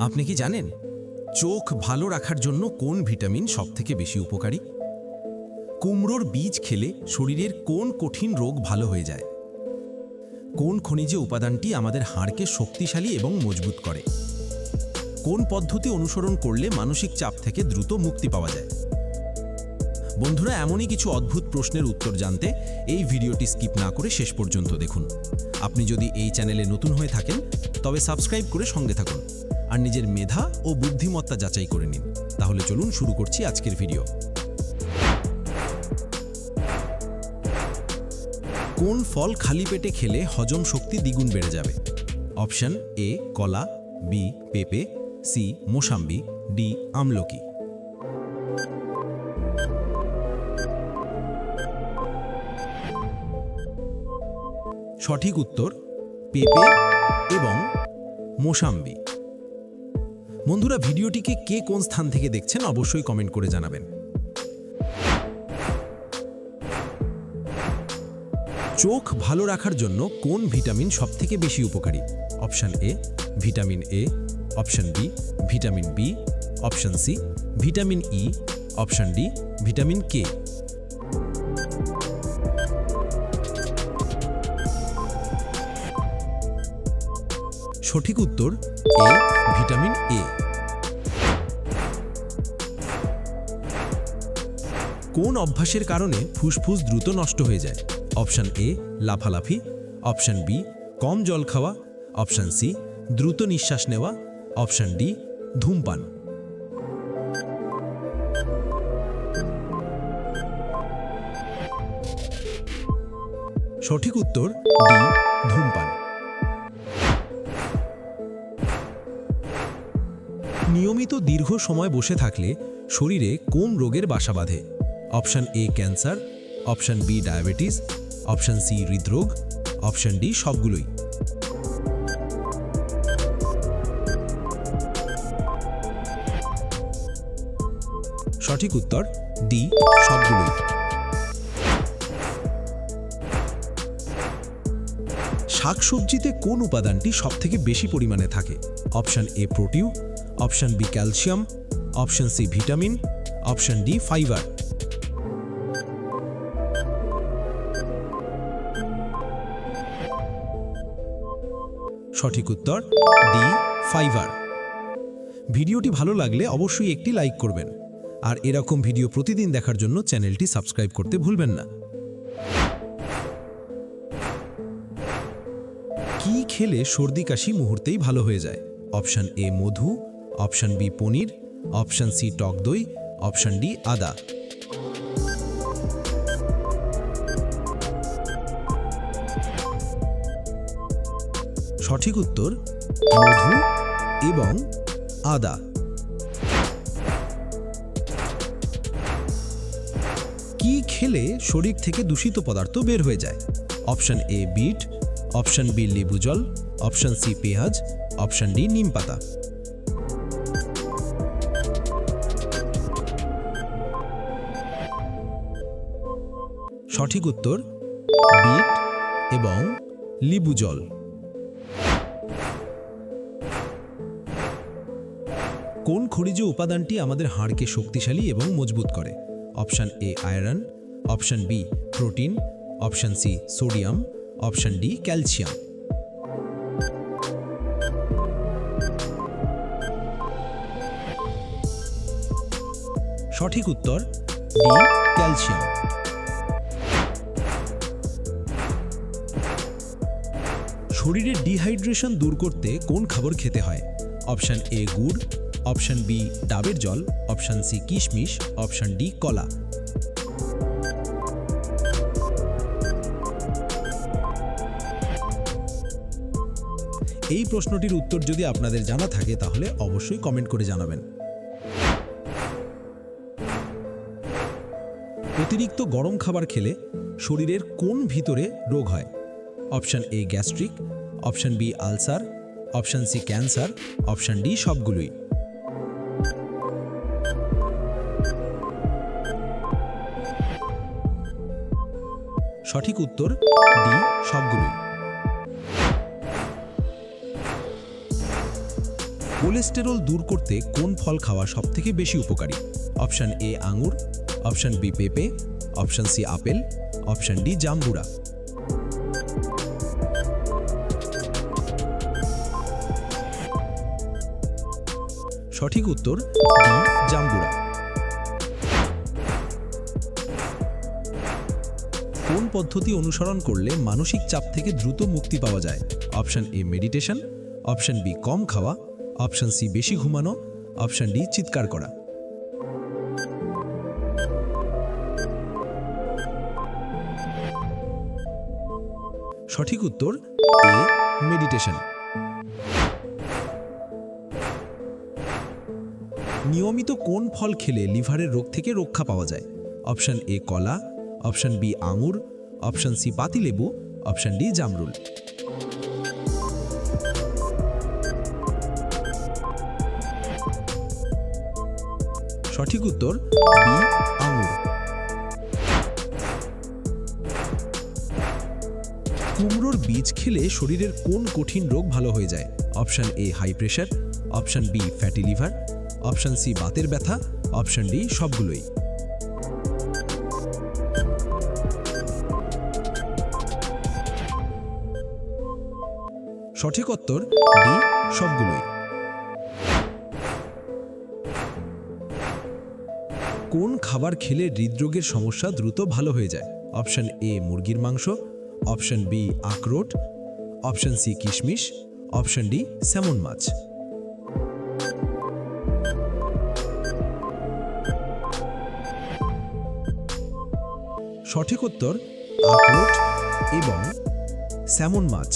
আপনি কি জানেন চোখ ভালো রাখার জন্য কোন ভিটামিন সবথেকে বেশি উপকারী? কুমড়োর বীজ খেলে শরীরের কোন কঠিন রোগ ভালো হয়ে যায়? কোন খনিজ উপাদানটি আমাদের হাড়কে শক্তিশালী এবং মজবুত করে? কোন পদ্ধতি অনুসরণ করলে মানসিক চাপ থেকে দ্রুত মুক্তি পাওয়া যায়? বন্ধুরা, এমনই কিছু অদ্ভুত প্রশ্নের উত্তর জানতে এই ভিডিওটি স্কিপ না করে শেষ পর্যন্ত দেখুন। আপনি যদি এই চ্যানেলে নতুন হয়ে থাকেন, তবে সাবস্ক্রাইব করে সঙ্গে থাকুন। আর নিজের মেধা ও বুদ্ধিমত্তা যাচাই করে নিন। তাহলে চলুন শুরু করছি আজকের ভিডিও। কোন ফল খালি পেটে খেলে হজম শক্তি দ্বিগুণ বেড়ে যাবে? অপশন এ, কলা, বি, পেঁপে, সি, মোসাম্বি, ডি, আমলকি। সঠিক উত্তর, পেঁপে এবং মোসাম্বি। বন্ধুরা, ভিডিওটিকে কে কোন স্থান থেকে দেখছেন অবশ্যই কমেন্ট করে জানাবেন। চোখ ভালো রাখার জন্য কোন ভিটামিন সবথেকে বেশি উপকারী? Option A, vitamin A, option B, vitamin B, option C, vitamin E, option D, vitamin K. সঠিক উত্তর এ ভিটামিন এ কোন অভ্যাসের কারণে ফুসফুস দ্রুত নষ্ট হয়ে যায়? অপশান এ লাফালাফি। অপশান বি কম জল খাওয়া। অপশান সি দ্রুত নিঃশ্বাস নেওয়া। অপশান ডি ধূমপান। সঠিক উত্তর ডি ধূমপান। নিয়মিত দীর্ঘ সময় বসে থাকলে শরীরে কোন রোগের বাসা বাঁধে? Option A cancer, option B diabetes, option C হৃদরোগ, অপশন ডি সবগুলোই। সঠিক উত্তর ডি সবগুলোই। শাকসবজিতে কোন উপাদানটি সবথেকে বেশি পরিমাণে থাকে? Option A protein option B calcium, option C vitamin, option D fibre. সঠিক উত্তর, ডি ফাইবার। ভিডিওটি ভালো লাগলে অবশ্যই একটি লাইক করবেন। আর এরকম ভিডিও প্রতিদিন দেখার জন্য চ্যানেলটি সাবস্ক্রাইব করতে ভুলবেন না। কি খেলে সর্দি কাশি মুহূর্তেই ভালো হয়ে যায়? Option A, Madhu option B paneer, option C টক দই, অপশন ডি আদা। সঠিক উত্তর, মধু এবং আদা। কি খেলে শরীর থেকে দূষিত পদার্থ বের হয়ে যায়? Option A beet, option B লেবু জল, অপশন সি পেঁয়াজ, অপশন ডি নিম পাতা। সঠিক উত্তর, বিট এবং লিবু জল। কোন খনিজ উপাদানটি আমাদের হাড়কে শক্তিশালী এবং মজবুত করে? Option A iron, option B protein, option C sodium, option D calcium. সঠিক উত্তর, ডি ক্যালসিয়াম। শরীরের ডিহাইড্রেশন দূর করতে কোন খাবার খেতে হয়? অপশন এ গুড়। অপশন বি ডাবের জল। অপশন সি কিশমিশ। অপশন ডি কলা। এই প্রশ্নটির উত্তর যদি আপনাদের জানা থাকে, তাহলে অবশ্যই কমেন্ট করে জানাবেন। অতিরিক্ত গরম খাবার খেলে শরীরের কোন ভিতরে রোগ হয়? Option A gastric option B ulcer, option C cancer, option D সবগুলোই। সঠিক উত্তর ডি সবগুলোই। কোলেস্টেরল দূর করতে কোন ফল খাওয়া সবথেকে বেশি উপকারী? অপশন এ আঙুর, অপশন বি পেঁপে, option C apple, option D জাম্বুরা। সঠিক উত্তর জাম্বুরা। কোন পদ্ধতি অনুসরণ করলে মানসিক চাপ থেকে দ্রুত মুক্তি পাওয়া যায়? Option A, meditation, option B, কম খাওয়া, অপশন সি, বেশি ঘুমানো, অপশন ডি, চিৎকার করা। সঠিক উত্তর এ, মেডিটেশন। নিয়মিত কোন ফল খেলে লিভারের রোগ থেকে রক্ষা পাওয়া যায়? অপশন এ কলা, অপশন বি আঙুর, অপশন সি পাতিলেবু, অপশন ডি জামরুল। সঠিক উত্তর আঙুর। কুমড়োর বীজ খেলে শরীরের কোন কঠিন রোগ ভালো হয়ে যায়? Option A high pressure, option B fatty liver option C বাতের ব্যথা, অপশন ডি সবগুলোই। সঠিক উত্তর ডি সবগুলোই। কোন খাবার খেলে হৃদরোগের সমস্যা দ্রুত ভালো হয়ে যায়? অপশন এ মুরগির মাংস, অপশন বি আখরোট, অপশন সি কিশমিশ, অপশন ডি স্যামন মাছ। সঠিক উত্তর আখরোট এবং স্যামন মাছ।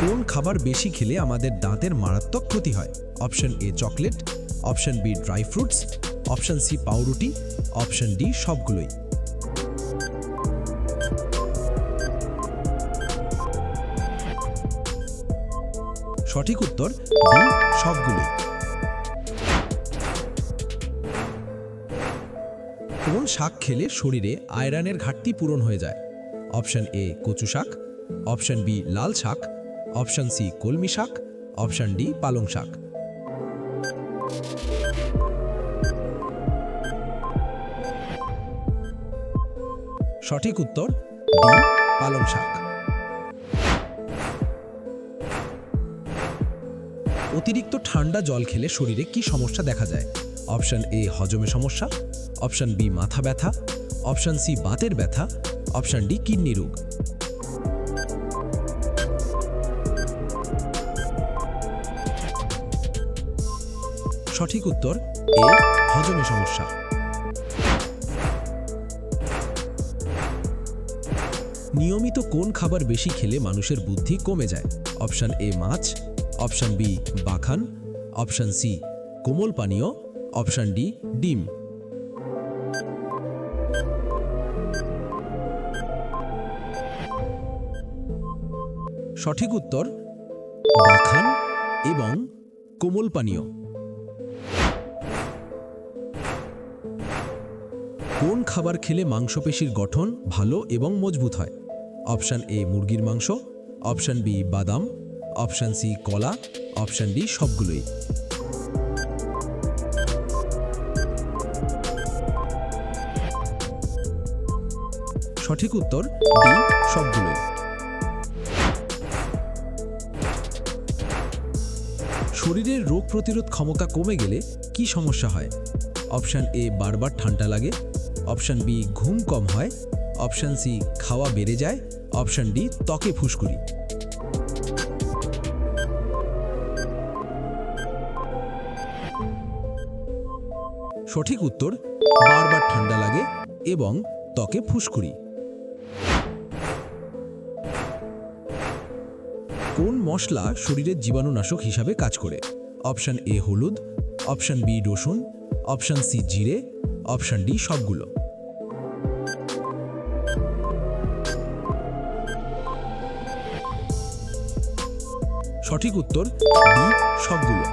কোন খাবার বেশি খেলে আমাদের দাঁতের মারাত্মক ক্ষতি হয়? Option A chocolate, option B dry fruits, option C পাউরুটি, অপশন ডি সবগুলোই। সঠিক উত্তর সবগুলোই। কোন শাক খেলে শরীরে আয়রনের ঘাটতি পূরণ হয়ে যায়। অপশন এ কচু শাক, অপশন বি লাল শাক, অপশন সি কলমি শাক, অপশন ডি পালং শাক। সঠিক উত্তর পালং শাক। অতিরিক্ত ঠান্ডা জল খেলে শরীরে কি সমস্যা দেখা যায়? অপশন এ হজমে সমস্যা অপশন বি মাথা ব্যথা, অপশন সি বাতের ব্যথা, অপশন ডি কিডনি রোগ। সঠিক উত্তর, এ, হজমে সমস্যা। নিয়মিত কোন খাবার বেশি খেলে মানুষের বুদ্ধি কমে যায়? অপশন এ মাছ, অপশন বি বাখান, অপশন সি কোমল পানীয়, অপশন ডি ডিম। সঠিক উত্তর, বাখান এবং কোমল পানীয়। কোন খাবার খেলে মাংসপেশির গঠন ভালো এবং মজবুত হয়? অপশান এ মুরগির মাংস, অপশান বি বাদাম, অপশান সি কলা, অপশান ডি সবগুলোই। সঠিক উত্তর, ডি সবগুলোই। শরীরের রোগ প্রতিরোধ ক্ষমতা কমে গেলে কি সমস্যা হয়? অপশন এ বারবার ঠান্ডা লাগে। অপশন বি ঘুম কম হয়। অপশন সি খাওয়া বেড়ে যায়। অপশন ডি ত্বকে ফুসকুড়ি। সঠিক উত্তর, বারবার ঠান্ডা লাগে এবং ত্বকে ফুসকুড়ি। মশলা শরীরের জীবাণুনাশক হিসাবে কাজ করে। অপশন এ হলুদ, অপশন বি রসুন, অপশন সি জিরে, অপশন ডি সবগুলো। সঠিক উত্তর ডি সবগুলো।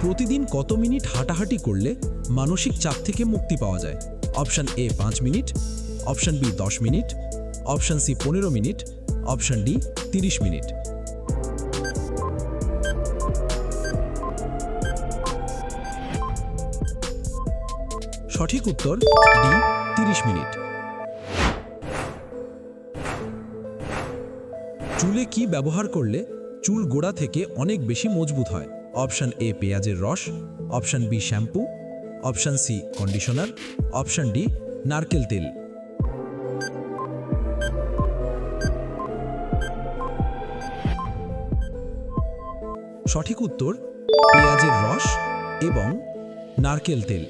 প্রতিদিন কত মিনিট হাঁটাহাঁটি করলে মানসিক চাপ থেকে মুক্তি পাওয়া যায়? অপশন এ পাঁচ মিনিট, অপশন বি দশ মিনিট অপশন সি পনেরো মিনিট, অপশন ডি তিরিশ মিনিট। সঠিক উত্তর ডি তিরিশ মিনিট। চুলে কি ব্যবহার করলে চুল গোড়া থেকে অনেক বেশি মজবুত হয়? অপশন এ পেঁয়াজের রস, option B shampoo, option C conditioner, option D নারকেল তেল। সঠিক উত্তর, পেঁয়াজের রস এবং নারকেল তেল।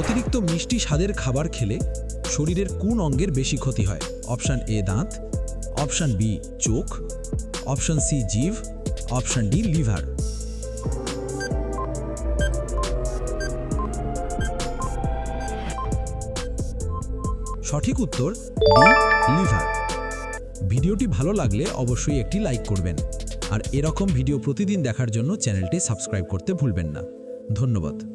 অতিরিক্ত মিষ্টি স্বাদের খাবার খেলে শরীরের কোন অঙ্গের বেশি ক্ষতি হয়? অপশান এ দাঁত, অপশান বি চোখ, অপশন সি জিভ, অপশন ডি লিভার। সঠিক উত্তর, ডি লিভার। ভিডিওটি ভালো লাগলে অবশ্যই একটি লাইক করবেন। আর এরকম ভিডিও প্রতিদিন দেখার জন্য চ্যানেলটি সাবস্ক্রাইব করতে ভুলবেন না। ধন্যবাদ।